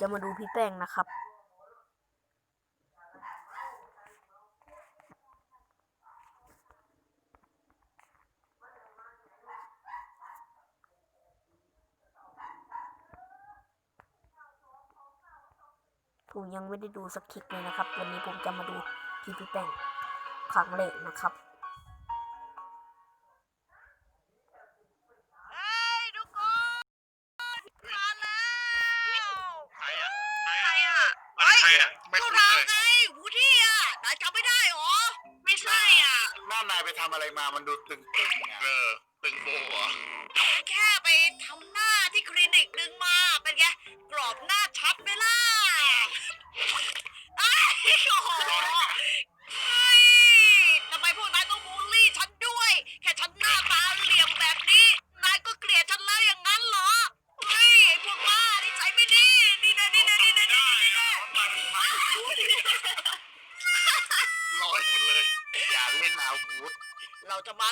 จะมาดูพี่แป้งนะครับ ผมยังไม่ได้ดูสักคริปเลยนะครับ วันนี้ผมจะมาดูที่พี่แป้งครั้งแรกนะครับ อะใครอะไม่พวกคุ้นเราเลยไงวูดดี้อะนายจำไม่ได้หรอ ไม่ใช่อะหน้านายไปทำอะไรมา มันดูตึงๆไงเออตึงโบเหรอแค่ไปทำหน้าที่คลินิกหนึ่งมา เป็นไง กรอบหน้าชัดไหมล่ะไอ้ยโอ้โห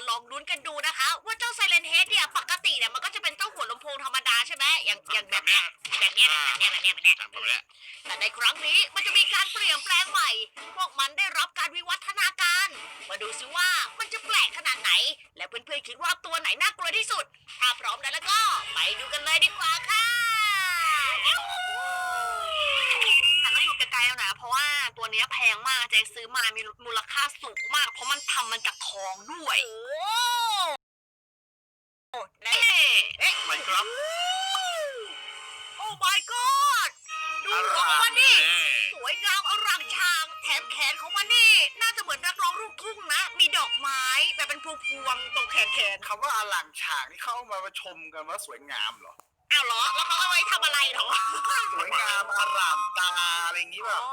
ลองลุ้นกันดูนะคะ ว่าเจ้าไซเลนเฮดเนี่ยปกติเนี่ยมันก็จะเป็นเจ้าหัวลำโพงธรรมดาใช่ไหมอย่างอย่างแบบเนี้ยแบบเนี้ยแบบเนี้ยแบบเนี้ยแบบเนี้ยจำผมแล้วแต่ในครั้งนี้มันจะมีการเปลี่ยนแปลงใหม่ พวกมันได้รับการวิวัฒนาการ มาดูซิว่ามันจะแปลกขนาดไหน และเพื่อนๆคิดว่าตัวไหนน่ากลัวที่สุด ถ้าพร้อมแล้วแล้วก็ ไปดูกันเลยดีกว่าค่ะแต่ต้องอยู่ไก ลๆแล้วนะ เพราะว่าตัวเนี้ยแพงมากเจซื้อมามีมูลค่าสูงมาก เพราะมันทำมันจากทองด้วยโอ้เน่เอ๊ะไม่ครับโอ้ my god ดูหัวของมันนี่สวยงามอร่างชางแถมแขนของมันนี่ น่าจะเหมือนนักร้องลูกทุ่งนะ มีดอกไม้แบบเป็นพวงๆตรงแขนแขน คำว่าอลังฉากนี่เข้ามาชมกันว่าสวยงามเหรอ อ้าวเหรอ แล้วเขาเอาไว้ทำอะไรเหรอ สวยงามอารามตาอะไรอย่างนี้แบอ๋บ อ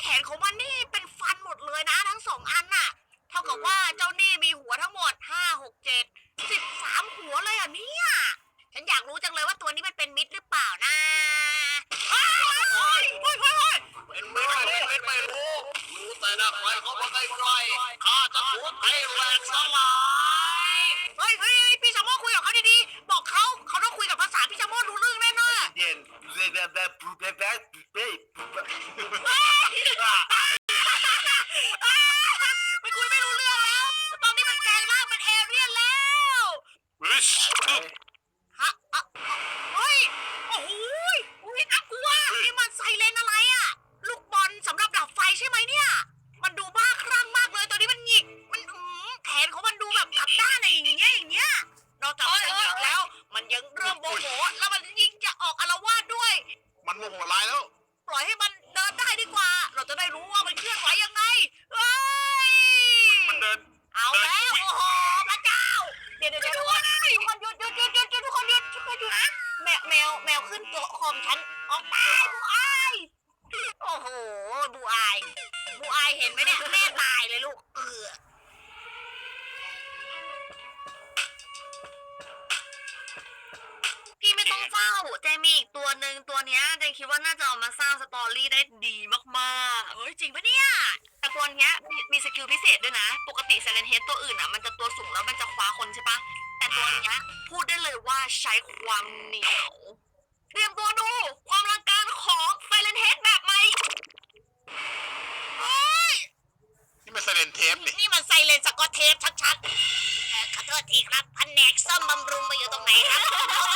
แขนของมันนี่เป็นฟันหมดเลยนะทั้งสองอันน่ะ เท่ากับว่าเจ้านี่มีหัวทั้งหมดห้าหกเจ็ดสิบสามหัวเลยอะเนี่ย ฉันอยากรู้จังเลยว่าตัวนี้มันเป็นมิตรหรือเปล่านะอ้าวเฮ้ยเฮ้ยเฮ้ยเฮ้ยเป็นไม่รู้เป็นไม่รู้รู้แต่ละใครเขาบอกใครใครข้าจะพูดให้แหลกสลา นึ่งตัวเนี้ยเจคิดว่าน่าจะเอามาสร้างสตอรี่ได้ดีมากเฮ้ยจริงปะเนี่ยๆแต่ตัวเนี้ยมีมีสกิลพิเศษด้วยนะ ปกติเซเลนเฮดตัวอื่นอะมันจะตัวสูงแล้วมันจะคว้าคนใช่ปะแต่ตัวเนี้ยพูดได้เลยว่าใช้ความเหนียวเตรียมตัวดูความรังการของไซเลนเฮดแบบใหม่นี่มันเซเลนเทปนี่นี่มันไซเลนสกอตเทปชัดๆเอ่อขอโทษทีครับแผนกซ่อมบำรุงไปอยู่ตรงไหนครับ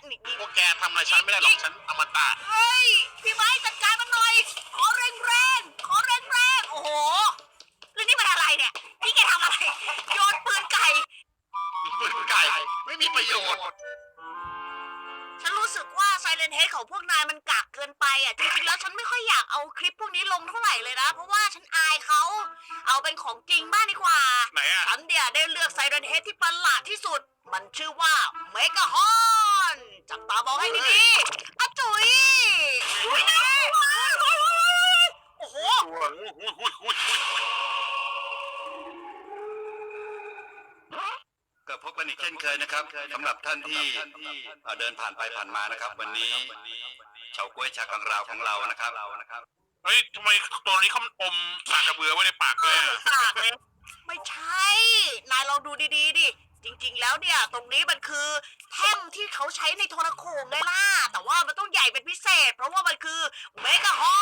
หไอ้ไซเรนตัวนี้มันคล้ายๆกับโคมไฟญี่ปุ่นเลยแฮะนี่พวกแกทำอะไรฉันไม่ได้หรอกฉันอมตะเฮ้ย พี่ไม้จัดการมันหน่อย ขอแรงแรงๆขอแรงแรงๆโอ้โหแล้วนี่มันอะไรเนี่ย พี่แกทำอะไร โยนปืนไก่ ปืนไก่ไม่มีประโยชน์ฉันรู้สึกว่าไซเลนเฮดของพวกนายมันกากเกินไปอะ จริงๆ แล้วฉันไม่ค่อยอยากเอาคลิปพวกนี้ลงเท่าไหร่เลยนะ เพราะว่าฉันอายเขา เอาเป็นของจริงบ้างดีกว่า ไหนอะฉันเนี่ยได้เลือกไซเรนเฮดที่ประหลาดที่สุด มันชื่อว่าเมกะฮอน จับตามองให้ดีๆอะจุ๋ยโอ้โห ตัวหุยหุยหุยหุยก็พบกันอีกเช่นเคยนะครับสำหรับท่านที่เอ่อเดินผ่านไปผ่านมานะครับ วันนี้เฉาก้วยชากังราวของเรานะครับเฮ้ยทำไมตัวนี้เขาอมสากกระเบือไว้ในปากเอด้วยออะปากเลย ไม่ใช่ นายลองดูดีๆดิ จริงๆ แล้วเนี่ย ตรงนี้มันคือแท่งที่เขาใช้ในโทรโขงไงล่ะ แต่ว่ามันต้องใหญ่เป็นพิเศษ เพราะว่ามันคือเมกะฮอ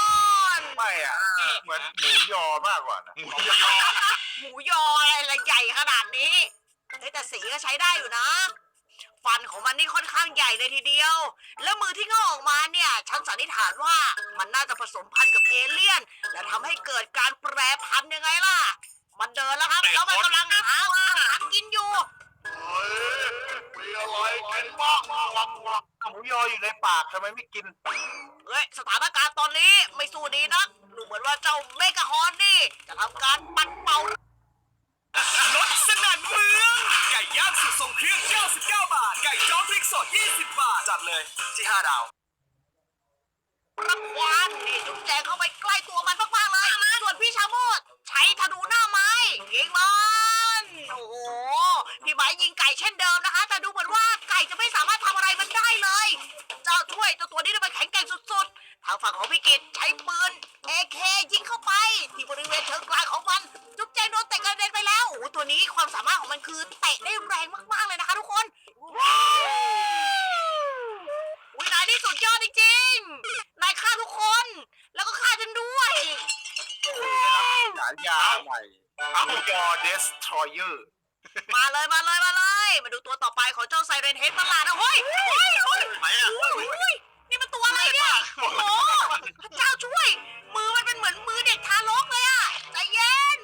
นไม่อะเหมือนหมูยอมากกว่านะหมูยอหมูยออะไรละใหญ่ขนาดนี้เฮ้ยแต่สีก็ใช้ได้อยู่นะฟันของมันนี่ค่อนข้างใหญ่เลยทีเดียว แล้วมือที่งอกออกมาเนี่ย ฉันสันนิษฐานว่ามันน่าจะผสมพันธุ์กับเอเลี่ยน และทำให้เกิดการแปรพันธุ์ยังไงล่ะ มันเดินแล้วครับ แล้วมันกำลังหาอาหารกินอยู่เฮ้ย มีอะไรกินบ้างวังวังหมูยออยู่ในปากทำไมไม่กิน เฮ้ยสถานการณ์ตอนนี้ไม่สู้ดีนักดูเหมือนว่าเจ้าเมกะฮอนนี่ จะทำการปัดเป่ารถสนั่นเมืองไก่ย่างสุดทรงเครื่อง 99 บาท ไก่จ้อพริกสด 20 บาท จัดเลยที่5ดาวรังควานนี่จุ๊บแจงเข้าไปใกล้ตัวมันมากๆเลยส่วนพี่ชาโมดใช้ธนูหน้าไม้ยิงมันโอ้โห พี่ไม้ยิงไก่เช่นเดิมนะคะ แต่ดูเหมือนว่าไก่จะไม่สามารถทำอะไรมันได้เลย เจ้าช่วยเจ้าตัวนี้มันแข็งแกร่งสุดๆ ทางฝั่งของพี่กิตใช้ปืน AK ยิงเข้าไป ที่บริเวณเชิงกลางของมัน จุ๊บแจงโดนเตะกระเด็นไปแล้วโอ้โหตัวนี้ความสามารถของมันคือเตะได้แรงมากๆเลยนะคะทุกคนอุ้ยนายนี่สุดยอดจริงๆนายฆ่าทุกคน แล้วก็ฆ่าฉันด้วย ฉายาใหม่หมูยอเดสทรอยเออร์มาเลยมาเลยมาเลย มาดูตัวต่อไปของเจ้าไซเรนเฮดประหลาดนะเฮ้ยเฮ้ยเฮ้ยไหนอะเฮ้ยเฮ้ยนี่มันตัวอะไรเนี่ยโอ้โหพระเจ้าช่วย มือมันเป็นเหมือนมือเด็กทารกเลยอะใจเย็น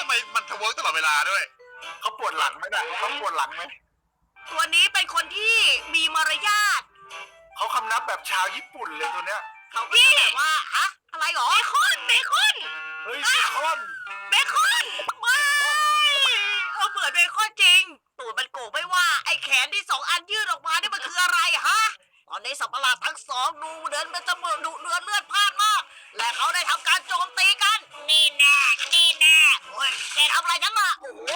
ทำไมมันทะเวิร์กตลอดเวลาด้วย เขาปวดหลังไหมนะเขาปวดหลังไหม ตัวนี้เป็นคนที่มีมารยาทเขาคำนับแบบชาวญี่ปุ่นเลยตัวเนี้ย เขาก็จะแบบว่าฮะอะไรหรอเบคอนเบคอนเฮ้ยเบคอนเบคอนไม่เออเหมือนเบคอนจริง ตูดมันโก่งไม่ว่า ไอ้แขนที่สองอันยื่นออกมานี่มันคืออะไรฮะ ตอนนี้สัตว์ประหลาดทั้งสองดูเดินเป็นตะเมือดุเดือดเลือดพล่านมาก และเขาได้ทำการโจมตีกัน นี่แน่นี่แน่โอ้ยแกทำอะไรฉันล่ะโอ้โห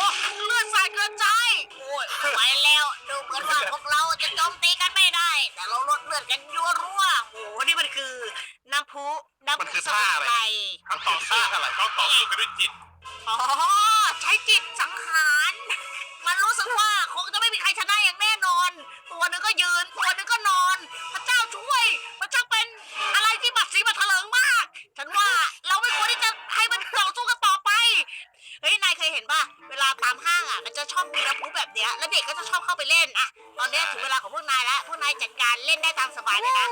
เลือดสาดกระจายโอ้ยไม่ไหวแล้วดูเหมือนว่าพวกเราจะโจมตีกันไม่ได้ แต่เราลดเลือดกันยัวรั่วโอ้โหนี่มันคือน้ำพุน้ำมันพุคือสท่ามุนอะไร ไพร เขาต่อสู้อะไรเขาต่อสู้กันด้วยจิต อ๋อ ใช้จิตสังหา รมันรู้สึกว่าคงจะไม่มีใครชนะอย่างแน่นอน ตัวหนึงก็ยืน ตัวหนึงก็นอน พระเจ้าช่วย มันจะเป็นอะไรที่บัดสีบัดเถลิงมาก ฉันว่าเราไม่ควรที่จะให้มันต่อสู้กันต่อไป เฮ้ย นายเคยเห็นป่ะ เวลาตามห้างอะ มันจะชอบมีน้ำพุแบบเนี้ย แล้วเด็กก็จะชอบเข้าไปเล่นอะ ตอนเนี้ยถึงเวลาของพวกนายแล้ว พวกนายจัดการเล่นได้ตามสบายเลยนะ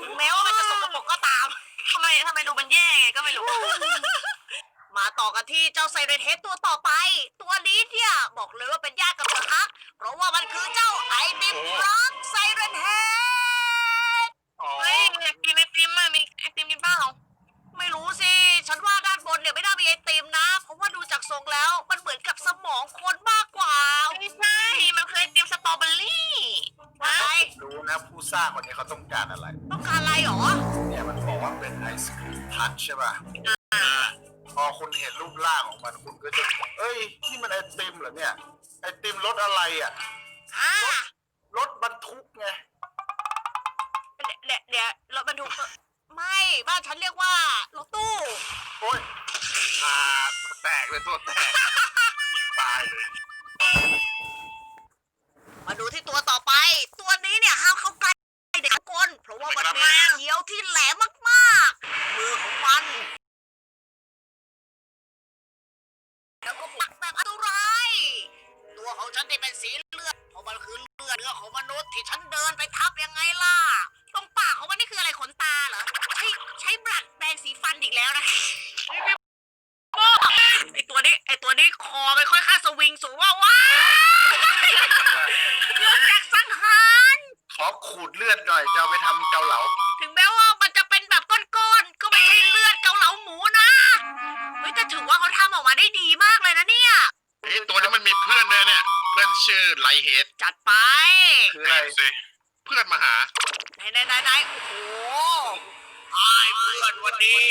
ถึงแม้ว่ามันจะสกปรกก็ตาม ทำไมทำไมดูมันแย่ไงก็ไม่รู้ มาต่อกันที่เจ้าไซเรนเฮดตัวต่อไป ตัวนี้เนี่ยบอกเลยว่าเป็นญาติกับเธอฮักเพราะว่ามันคือเจ้าไอติมรักไซเรนเฮดเฮ้ยอยากกินไอติมอะมีไอติมกินเปล่าไม่รู้สิ ฉันว่าด้านบนเนี่ยไม่น่ามีไอติมนะ เพราะว่าดูจากทรงแล้วมันเหมือนกับสมองคนมากกว่าไม่ใช่มันคือไอติมสตรอเบอรี่อะไรรู้นะผู้สร้างคนนี้เขาต้องการอะไร ต้องการอะไรหรอ เนี่ยมันบอกว่าเป็นไอศครีมทัชใช่ป่ะพอคุณ เห็นรูปร่างของมันคุณก็จะเอ้ยนี่มันไอติมเหรอเนี่ย ไอติมรสอะไรอะอ่ารถ ฉันที่เป็นสีเลือดเพราะมันคือเลือดเนื้อของมนุษย์ที่ฉันเดินไปทับยังไงล่ะ ตรงปากของมันนี่คืออะไรขนตาเหรอ ใช้ใช้บลัดแปรงสีฟันอีกแล้วนะไอตัวนี้ไอตัวนี้คอไม่ค่อยค่าสวิงสูงว่าว้าเลือดจากสังหารขอขูดเลือดหน่อยจะเอาไปทำเกาเหลา ถึงแม้ว่ามันจะเป็นแบบก้อนๆก็ไม่ใช่เลือดเกาเหลาหมูนะเฮ้ยแต่ถือว่าเขาทำออกมาได้ดีมากเลยนะเนี่ย ไอ้ตัวนี้มันมีเพื่อนด้วยเนี่ยเพื่อนชื่อไลเฮดจัดไป คืออะไร สิเพื่อนมาหา ไหนไหนไหนไหนโอ้โห ไอ้เพื่อนวันนี้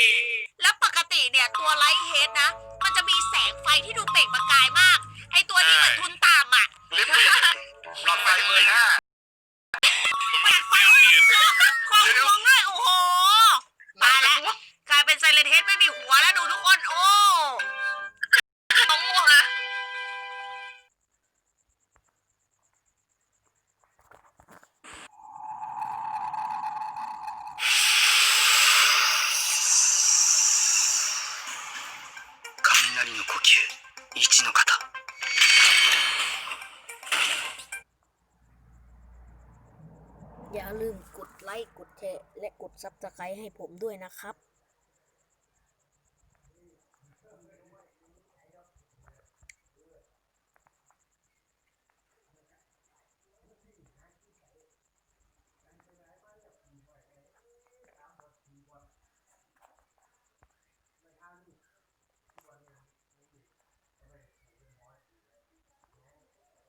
แล้วปกติเนี่ยตัวไลท์เฮดนะ มันจะมีแสงไฟที่ดูเปล่งประกายมาก ไอตัวนี้เหมือนทุนต่ำอะลิปติหลอดไฟเบอร์ห้าแปลกไฟของมองด้วยโอ้โห มาแล้ว กลายเป็นไซเลนเฮดไม่มีหัวแล้วดูทุกคน กดแชร์และกดซับสไครต์ให้ผมด้วยนะครับ